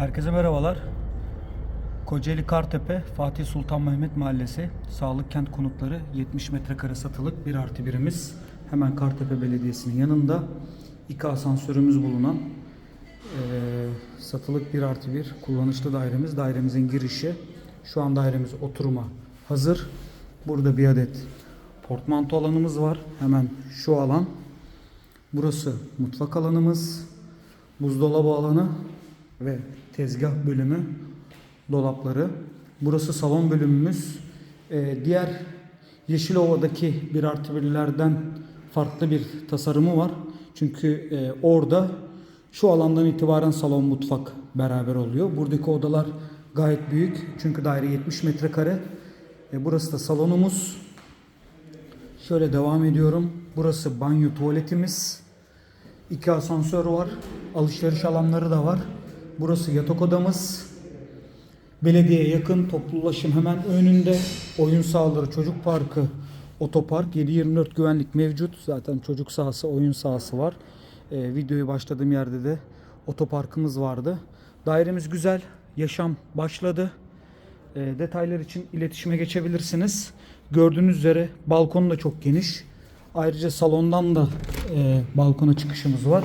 Herkese merhabalar. Kocaeli Kartepe, Fatih Sultan Mehmet Mahallesi, Sağlık Kent Konutları 70 metrekare satılık bir artı birimiz. Hemen Kartepe Belediyesi'nin yanında iki asansörümüz bulunan eee, satılık bir artı bir kullanışlı dairemiz. Dairemizin girişi. Şu an dairemiz oturuma hazır. Burada bir adet portmanto alanımız var. Hemen şu alan. Burası mutfak alanımız, buzdolabı alanı ve tezgah bölümü, dolapları. Burası salon bölümümüz. Ee, diğer Yeşilova'daki bir artı birlerden farklı bir tasarımı var. Çünkü e, orada şu alandan itibaren salon mutfak beraber oluyor. Buradaki odalar gayet büyük. Çünkü daire 70 metrekare. E, burası da salonumuz. Şöyle devam ediyorum. Burası banyo tuvaletimiz. İki asansör var. Alışveriş alanları da var. Burası yatak odamız. Belediye yakın toplu ulaşım hemen önünde. Oyun sahaları, çocuk parkı, otopark 7-24 güvenlik mevcut. Zaten çocuk sahası, oyun sahası var. Ee, videoyu başladığım yerde de otoparkımız vardı. Dairemiz güzel. Yaşam başladı. E, detaylar için iletişime geçebilirsiniz. Gördüğünüz üzere balkon da çok geniş. Ayrıca salondan da e, balkona çıkışımız var.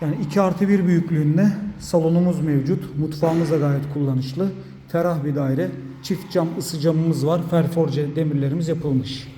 Yani 2 artı 1 büyüklüğünde salonumuz mevcut. Mutfağımız da gayet kullanışlı. Ferah bir daire. Çift cam ısı camımız var. Ferforje demirlerimiz yapılmış.